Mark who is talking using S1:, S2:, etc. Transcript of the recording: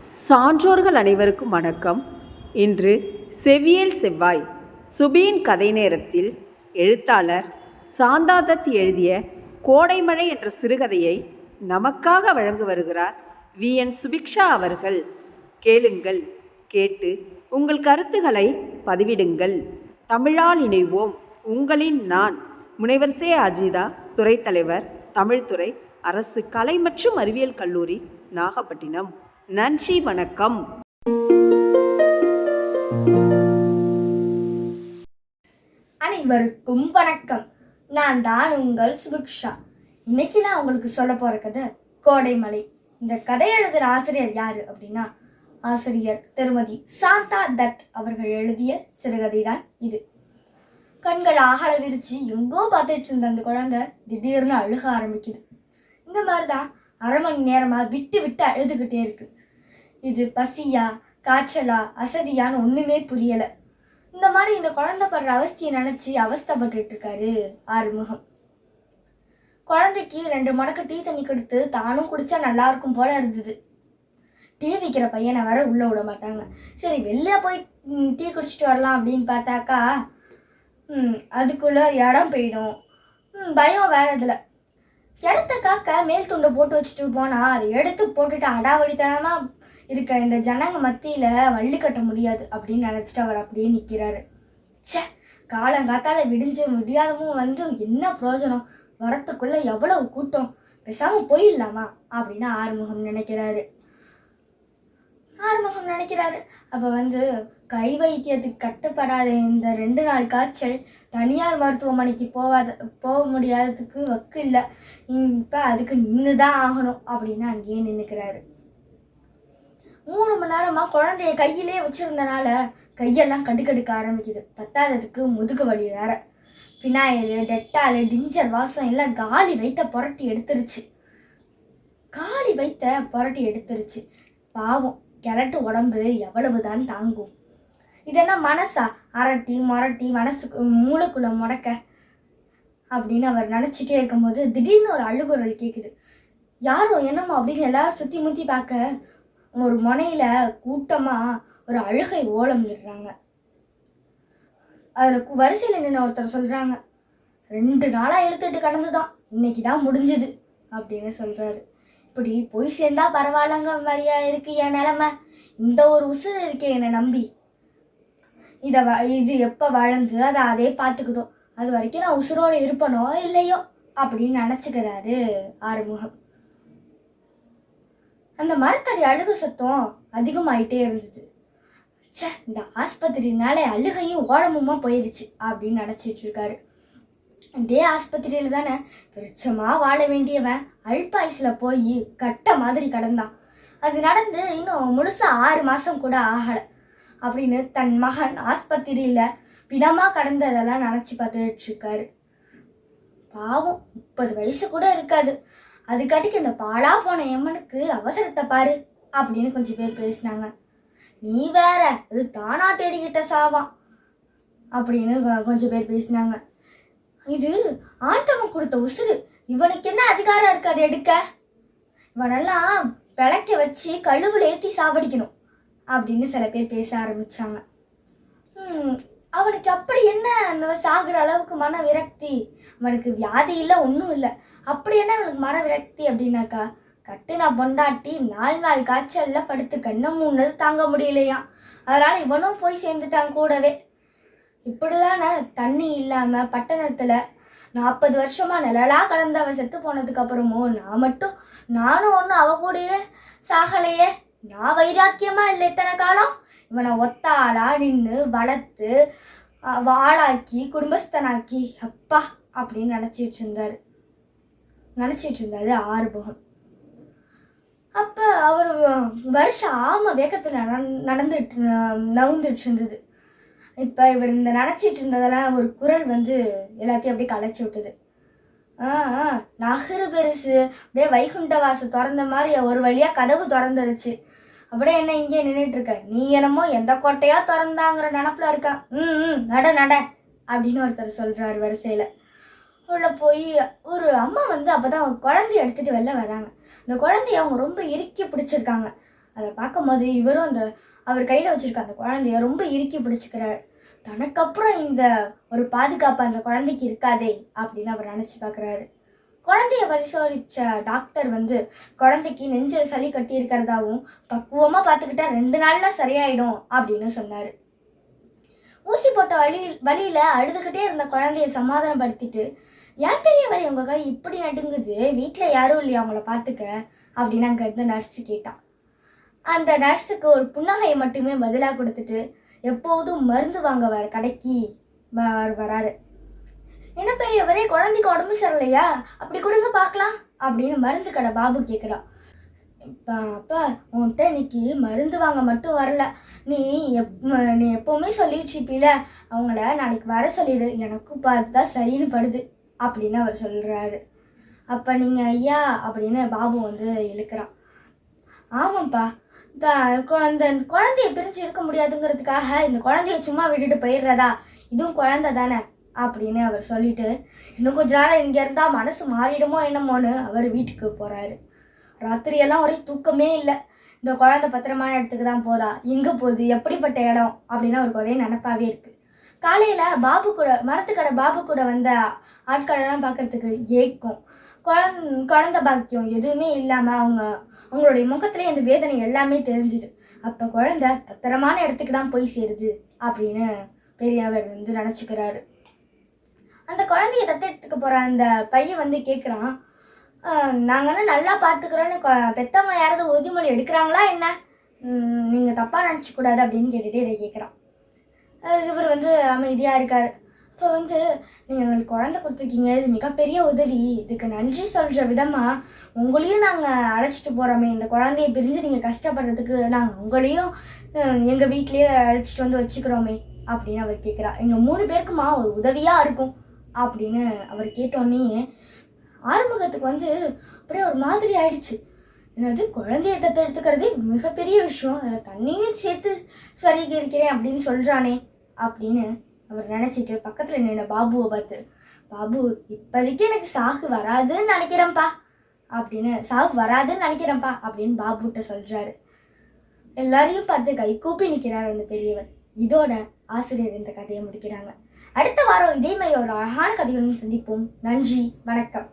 S1: சான்றோர்கள் அனைவருக்கும் வணக்கம். இன்று செவ்வியல் செவ்வாய் சுபியின் கதை நேரத்தில் எழுத்தாளர் சாந்தாதத் எழுதிய கோடைமழை என்ற சிறுகதையை நமக்காக வழங்க வருகிறார் வி. என். சுபிக்ஷா அவர்கள். கேளுங்கள் கேட்டு உங்கள் கருத்துக்களை பதிவிடுங்கள். தமிழால் இணைவோம் உங்களின் நான். முனைவர் சே. அஜிதா துறைத்தலைவர் தமிழ்துறை அரசு கலை மற்றும் அறிவியல் கல்லூரி நாகப்பட்டினம். நன்றி வணக்கம்.
S2: அனைவருக்கும் வணக்கம். நான் தான் உங்கள் சுபிக்ஷா. இன்னைக்கு நான் உங்களுக்கு சொல்ல போற கதை கோடைமலை. இந்த கதை எழுதுகிற ஆசிரியர் யாரு அப்படின்னா ஆசிரியர் திருமதி சாந்தா தத் அவர்கள் எழுதிய சிறுகதை தான் இது. கண்கள் ஆகல விரிச்சு எங்கோ பார்த்துட்டு இருந்த அந்த குழந்தை திடீர்னு அழுக ஆரம்பிக்குது. இந்த மாதிரி தான் அரை மணி நேரமா விட்டு விட்டு அழுதுகிட்டே இருக்கு. இது பசியா காய்ச்சலா அசதியான்னு ஒன்றுமே புரியலை. இந்த மாதிரி இந்த குழந்தை படுற அவஸ்தையை நினச்சி அவஸ்தப்பட்டு இருக்காரு ஆறுமுகம். குழந்தைக்கு ரெண்டு மடக்கு டீ தண்ணி கொடுத்து தானும் குடிச்சா நல்லா இருக்கும் போல இருந்தது. டீ விற்கிற பையனை வர உள்ள விட மாட்டாங்க. சரி வெளில போய் டீ குடிச்சிட்டு வரலாம் அப்படின்னு பார்த்தாக்கா அதுக்குள்ளே அதுக்குள்ள இடம் போயிடும். பயம் வேற இதில். இடத்த காக்க மேல் துண்டை போட்டு வச்சுட்டு போனா அதை எடுத்து போட்டுட்டு அடாவடித்தனமா இருக்க இந்த ஜனங்க மத்தியில் வள்ளி கட்ட முடியாது அப்படின்னு நினச்சிட்டு அவர் அப்படியே நிற்கிறாரு ச்சே காலங்காத்தால விடிஞ்சு முடியாதவும் வந்து என்ன பிரயோஜனம் வரத்துக்குள்ளே எவ்வளவு கூட்டம்? பேசாமல் போயிடலாமா? அப்படின்னு ஆறுமுகம் நினைக்கிறாரு. ஆறுமுகம் நினைக்கிறாரு. அப்போ வந்து கை வைத்தியத்துக்கு கட்டுப்படாத இந்த ரெண்டு நாள் காய்ச்சல் தனியார் மருத்துவமனைக்கு போவாத போக முடியாததுக்கு வக்கு இல்லை. இப்போ அதுக்கு நின்று தான் ஆகணும் அப்படின்னு அங்கேயே நின்றுக்கிறாரு மூணு மணி நேரமா குழந்தைய கையிலே வச்சுருந்தனால கையெல்லாம் கடுக்கடுக்க ஆரம்பிக்குது. பத்தாததுக்கு முதுகு வலி வேற. ஃபினாயிலு டெட்டால் டிஞ்சர் வாசம் எல்லாம் காலி வைத்த புரட்டி எடுத்துருச்சு. காலி வைத்த புரட்டி எடுத்துருச்சு. பாவம் கிழட்டு உடம்பு எவ்வளவுதான் தாங்கும். இதெல்லாம் மனசா? அரட்டி முரட்டி மனசுக்கு மூளைக்குள்ள முடக்க அப்படின்னு அவர் நினச்சிட்டே இருக்கும்போது திடீர்னு ஒரு அழுகுரல் கேட்குது யாரோ என்னமோ அப்படின்னு எல்லாரும் சுற்றி முற்றி பார்க்க ஒரு முனையில் கூட்டமாக ஒரு அழுகை ஓலம் விடுறாங்க அதில் வரிசையில் நின்று ஒருத்தர் சொல்கிறாங்க ரெண்டு நாளா இழுத்துட்டு கடந்துதான் இன்னைக்கு தான் முடிஞ்சுது அப்படின்னு சொல்கிறாரு இப்படி போய் சேர்ந்தா பரவாயில்லங்க மாதிரியா இருக்கு என் நிலமை. இந்த ஒரு உசுறு இருக்கே என்னை நம்பி. இதை வ இது எப்போ வளர்ந்து அதை அதே பார்த்துக்குதோ அது வரைக்கும் நான் உசுரோடு இருப்பனோ இல்லையோ? அப்படின்னு நினச்சிக்கிறாரு ஆறுமுகம். அந்த மரத்தடி அழுகு சத்தம் அதிகமாயிட்டே இருந்தது. ச்சே இந்த ஆஸ்பத்திரினால அழுகையும் ஓடமுமா போயிடுச்சு அப்படின்னு நினச்சிட்டு இருக்காரு. இதே ஆஸ்பத்திரியில் தானே வெளிச்சமா வாழ வேண்டியவன் அல்பாயுஸ்ல போய் கட்ட மாதிரி கடந்தான். அது நடந்து இன்னும் முழுசாக ஆறு மாதம் கூட ஆகலை. அப்படின்னு தன் மகன் ஆஸ்பத்திரியில் பிணமாக கடந்ததெல்லாம் நினச்சி பார்த்துட்டு இருக்காரு. பாவம் முப்பது வயசு கூட இருக்காது. அதுக்காட்டிக்கு இந்த பாழா போன எம்மனுக்கு அவசரத்தை பாரு அப்படின்னு கொஞ்சம் பேர் பேசினாங்க. நீ வேற அது தானா தேடிக்கிட்ட சாவான் அப்படின்னு கொஞ்சம் பேர் பேசினாங்க. இது ஆண்டவன் கொடுத்த உசுறு. இவனுக்கு என்ன அதிகாரம் இருக்கு அதை எடுக்க? இவனெல்லாம் பிழைக்க வச்சு கழுவுல ஏற்றி சாவடிக்கணும் அப்படின்னு சில பேர் பேச ஆரம்பிச்சாங்க. அவனுக்கு அப்படி என்ன அந்த சாகுற அளவுக்கு மன விரக்தி? அவனுக்கு வியாதி இல்லை ஒன்றும் இல்லை. அப்படி என்ன அவனுக்கு மன விரக்தி அப்படின்னாக்கா? கட்டுனா பொண்டாட்டி நாலு நாள் காய்ச்சல்ல படுத்து கண்ணை மூணது தாங்க முடியலையாம் அதனால இவனும் போய் சேர்ந்துட்டான் கூடவே. இப்படிதானே தண்ணி இல்லாம பட்டணத்துல நாற்பது வருஷமா நிழலா கடந்தவ செத்து போனதுக்கு அப்புறமும் நான் மட்டும் நானும் ஒன்றும் அவ கூடயே சாகலையே. நான் வைராக்கியமா இல்லை இத்தனை காலம்? இவனை ஒத்தாளா நின்று வளர்த்து வாழாக்கி குடும்பஸ்தனாக்கி அப்பா அப்படின்னு நினச்சிட்டு இருந்தாரு. நினச்சிட்டு இருந்தாரு ஆறுமுகம். அப்போ அவர் வருஷம் ஆம வேகத்தில் நடந்துட்டு நவுந்துட்டு இருந்தது இப்போ இவர் இந்த நினச்சிட்டு இருந்ததெல்லாம் ஒரு குரல் வந்து எல்லாத்தையும் அப்படியே கலைச்சி விட்டது. ஆ ஆ, நகரு பெருசு அப்படியே வைகுண்ட வாசல் திறந்த மாதிரி ஒரு வழியாக கதவு திறந்துருச்சு. அப்படியே என்ன இங்கே நின்றுட்டு இருக்க? நீ என்னமோ எந்த கோட்டையா திறந்தாங்கிற நினப்புல இருக்க? ம் நட நட அப்படின்னு ஒருத்தர் சொல்கிறார் வரிசையில். உள்ள போய் ஒரு அம்மா வந்து அப்பதான் குழந்தைய எடுத்துட்டு வெளில வராங்க. அந்த குழந்தைய அவங்க ரொம்ப இறுக்கி பிடிச்சிருக்காங்க. அதை பார்க்கும்போது இவரும் அந்த அவர் கையில் வச்சிருக்க அந்த குழந்தைய ரொம்ப இறுக்கி பிடிச்சிக்கிறார். தனக்கப்புறம் இந்த ஒரு பாதுகாப்பு அந்த குழந்தைக்கு இருக்காதே அப்படின்னு அவர் நினச்சி பார்க்குறாரு. குழந்தைய பரிசோதித்த டாக்டர் வந்து குழந்தைக்கு நெஞ்சில் சளி கட்டி இருக்கிறதாவும் பக்குவமாக பார்த்துக்கிட்டா ரெண்டு நாளில் சரியாயிடும் அப்படின்னு சொன்னார். ஊசி போட்ட வழி வழியில் அழுதுகிட்டே இருந்த குழந்தைய சமாதானப்படுத்திட்டு ஏன் பெரியவரை உங்கள் கை இப்படி நடுங்குது? வீட்டில் யாரும் இல்லையா அவங்கள பார்த்துக்க? அப்படின்னு அங்கே இருந்த நர்ஸு கேட்டான் அந்த நர்ஸுக்கு ஒரு புன்னகையை மட்டுமே பதிலாக கொடுத்துட்டு எப்போதும் மருந்து வாங்க வர கடைக்கு வராரு. என்ன பெரியவரே குழந்தைக்கு உடம்பு சரியில்லையா? அப்படி கொடுங்க பார்க்கலாம் அப்படின்னு மருந்து கடை பாபு கேட்குறான் அப்பா உன்கிட்ட இன்னைக்கு மருந்து வாங்க மட்டும் வரல. நீ எப் நீ எப்போவுமே சொல்லிடுச்சிப்பில அவங்கள நாளைக்கு வர சொல்லிடு. எனக்கும் பார்த்து தான் சரின்னு படுது. அப்படின்னு அவர் சொல்கிறாரு அப்போ நீங்கள் ஐயா அப்படின்னு பாபு வந்து இழுக்கிறான். ஆமாம்ப்பா. இந்த அந்த குழந்தைய பிரித்து எடுக்க முடியாதுங்கிறதுக்காக இந்த குழந்தைய சும்மா விட்டுட்டு போயிடுறதா? இதுவும் குழந்தை தானே அப்படின்னு அவர் சொல்லிட்டு இன்னும் கொஞ்ச நாள் இங்கே இருந்தால் மனசு மாறிடுமோ என்னமோன்னு அவர் வீட்டுக்கு போகிறாரு ராத்திரியெல்லாம் ஒரே தூக்கமே இல்லை. இந்த குழந்தை பத்திரமான இடத்துக்கு தான் போதா? எங்கே போகுது? எப்படிப்பட்ட இடம்? அப்படின்னு அவருக்கு ஒரே நினப்பாவே இருக்குது காலையில் பாபு கூட மரத்துக்கடை பாபு கூட வந்த ஆட்களெல்லாம் பார்க்கறதுக்கு ஏக்கம். குழந் குழந்த பாக்கியம் எதுவுமே இல்லாமல் அவங்க அவங்களுடைய முகத்துலேயே அந்த வேதனை எல்லாமே தெரிஞ்சுது. அப்போ குழந்த பத்திரமான இடத்துக்கு தான் போய் சேருது அப்படின்னு பெரியவர் வந்து நினச்சிக்கிறாரு. அந்த குழந்தைய தத்தெடுத்துக்க போகிற அந்த பையன் வந்து கேட்குறான் நாங்கள் நல்லா பார்த்துக்குறோன்னு கொ- பெத்தவங்க யாராவது உறுதிமொழி எடுக்கிறாங்களா என்ன? நீங்கள் தப்பாக நினச்சிக்கூடாது அப்படின்னு கேட்டுகிட்டே இதை கேட்குறான் இவர் வந்து அமைதியாக இருக்கார். இப்போ வந்து நீங்கள் எங்களுக்கு குழந்தை கொடுத்துருக்கீங்க. இது மிகப்பெரிய உதவி. இதுக்கு நன்றி சொல்கிற விதமாக உங்களையும் நாங்கள் அழைச்சிட்டு போகிறோமே இந்த குழந்தைய பிரிஞ்சு நீங்கள் கஷ்டப்படுறதுக்கு நாங்கள் உங்களையும் எங்கள் வீட்லேயே அழைச்சிட்டு வந்து வச்சுக்கிறோமே அப்படின்னு அவர் கேட்குறா எங்கள் மூணு பேருக்குமா ஒரு உதவியாக இருக்கும் அப்படின்னு அவர் கேட்டோன்னே ஆரம்பத்துக்கு வந்து அப்படியே ஒரு மாதிரி ஆயிடுச்சு. என்னது குழந்தைய தத்தெடுத்துக்கிறது மிகப்பெரிய விஷயம். அதில் தண்ணியும் சேர்த்து ஸ்வரீகரிக்கிறேன் அப்படின்னு சொல்கிறானே அப்படின்னு அவர் நினச்சிட்டு பக்கத்தில் நின்ன பாபுவை பார்த்து பாபு இப்போதைக்கு எனக்கு சாகு வராதுன்னு நினைக்கிறேன்ப்பா. அப்படின்னு சாகு வராதுன்னு நினைக்கிறேன்ப்பா. அப்படின்னு பாபுகிட்ட சொல்கிறாரு எல்லாரையும் பார்த்து கை கூப்பி நிற்கிறார் அந்த பெரியவர். இதோட ஆசிரியர் இந்த கதையை முடிக்கிறாங்க. அடுத்த வாரம் இதே மாதிரி ஒரு அழகான கதையுடன் சந்திப்போம். நன்றி வணக்கம்.